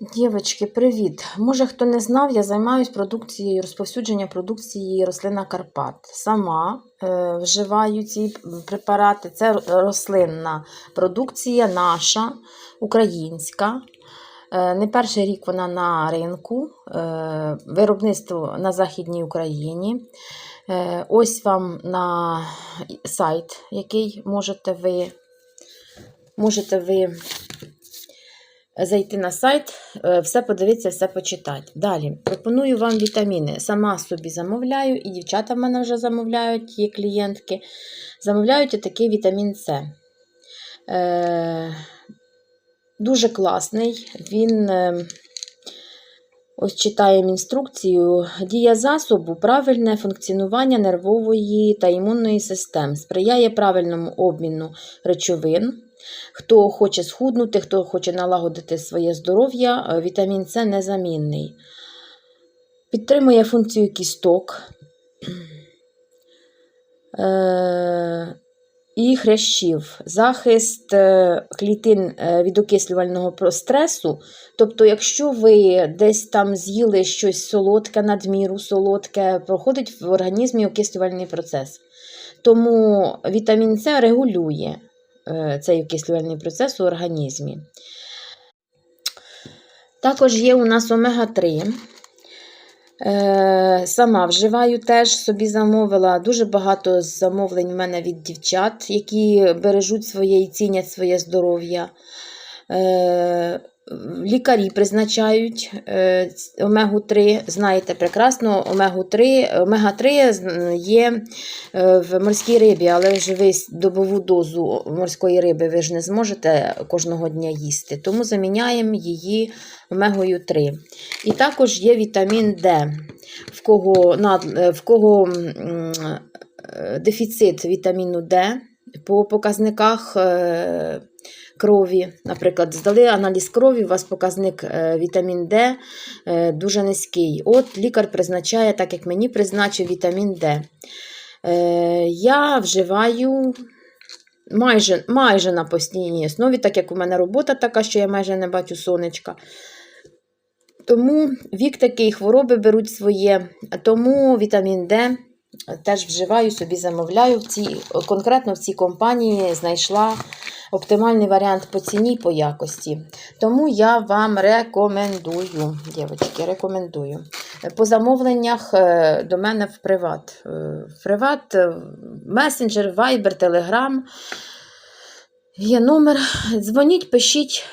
Дівочки, привіт! Може, хто не знав, я займаюся продукцією, розповсюдженням продукції рослина Карпат. Сама е, вживаю ці препарати. Це рослинна продукція наша, українська. Е, не перший рік вона на ринку, е, виробництво на Західній Україні. Е, ось вам на сайт, який можете ви, можете ви зайти на сайт, е, все подивитися, все почитати. Далі пропоную вам вітаміни. Сама собі замовляю, і дівчата в мене вже замовляють, є клієнтки. Замовляють отакий вітамін С. Е, Дуже класний. Він. Ось читаємо інструкцію. Дія засобу правильне функціонування нервової та імунної систем, сприяє правильному обміну речовин. Хто хоче схуднути, хто хоче налагодити своє здоров'я, е, вітамін С незамінний. Підтримує функцію кісток е, і хрящів, захист е, клітин е, від окислювального стресу. Тобто, якщо ви десь там з'їли щось солодке, надміру солодке, проходить в організмі окислювальний процес. Тому вітамін С регулює е, цей окислювальний процес у організмі. Також є у нас омега-3. Е, Сама вживаю теж собі замовила. Дуже багато замовлень в мене від дівчат, які бережуть своє і цінять своє здоров'я. Лікарі призначають е, омегу-3. Знаєте прекрасно, омегу-3, омега-3 є е, в морській рибі, але ви добову дозу морської риби ви ж не зможете кожного дня їсти. Тому заміняємо її омегою 3. І також є вітамін Д, в кого, е, в кого дефіцит вітаміну Д по показниках крові. Наприклад, здали аналіз крові, у вас показник е, вітамін Д е, дуже низький. От лікар призначає, так як мені призначив вітамін Д. Е, Я вживаю. Майже, майже на постійній основі, так як у мене робота така, що я майже не бачу сонечка. Тому вік такий, хвороби беруть своє. Тому вітамін Д теж вживаю, собі замовляю. В цій, конкретно в цій компанії знайшла оптимальний варіант по ціні і по якості. Тому я вам рекомендую, дівчатки, рекомендую. По замовленнях е, до мене в приват. Е, В приват, е, месенджер, вайбер, телеграм. Є номер. Дзвоніть, пишіть,